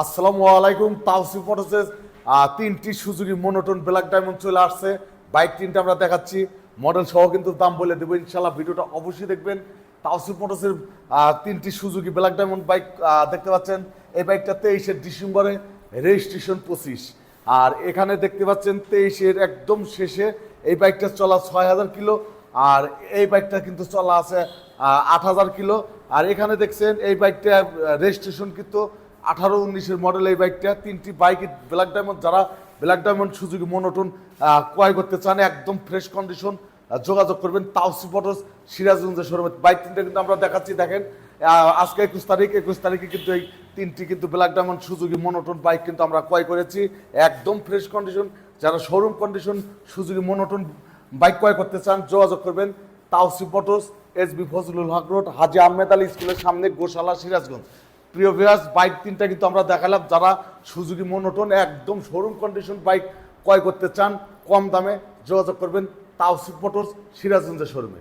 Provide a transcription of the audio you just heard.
আসসালামু আলাইকুম তাওসিফ মোটরসেস তিনটি সুজুকি মনোটন ব্ল্যাক ডায়মন্ড চলে আসছে। বাইক তিনটা আমরা দেখাচ্ছি। মডেল সহ কিন্তু দাম বলে দেবো। ইনশাল্লাহ ভিডিওটা অবশ্যই দেখবেন। তাওসিফ ফটোসের তিনটি সুজুকি ব্ল্যাক ডায়মন্ড বাইক দেখতে পাচ্ছেন। এই বাইকটা তেইশে ডিসেম্বরে রেজিস্ট্রেশন পঁচিশ। আর এখানে দেখতে পাচ্ছেন তেইশের একদম শেষে এই বাইকটা চলা ছয় হাজার কিলো। আর এই বাইকটা কিন্তু চলা আছে আট হাজার কিলো। আর এখানে দেখছেন এই বাইকটা রেজিস্ট্রেশন কিন্তু আঠারো উনিশের মডেল এই বাইকটা তিনটি বাইক ব্ল্যাক ডায়মন্ড যারা ব্ল্যাক ডায়মন্ড সুযোগী মনোটন ক্রয় করতে চান, একদম ফ্রেশ কন্ডিশন যোগাযোগ করবেন তাওসি মোটরস সিরাজগঞ্জের শোরুমে। বাইক তিনটা কিন্তু আমরা দেখাচ্ছি, দেখেন আজকে একুশ তারিখ, একুশ তারিখে কিন্তু এই তিনটি কিন্তু black diamond Suzuki monotone bike কিন্তু আমরা ক্রয় করেছি, একদম ফ্রেশ কন্ডিশন যারা showroom condition Suzuki monotone bike ক্রয় করতে চান, যোগাযোগ করবেন Taosi motors S B Fazlul Haq road, Haji Ahmed Ali স্কুলের সামনে, গোশালা, সিরাজগঞ্জ। প্রিয় ভিয়াস বাইক তিনটা কিন্তু আমরা দেখালাম, যারা সুজুকি মনোটন একদম শোরুম কন্ডিশন বাইক ক্রয় করতে চান, কম দামে যোগাযোগ করবেন তাওসিফ মোটরস সিরাজগঞ্জের শোরুমে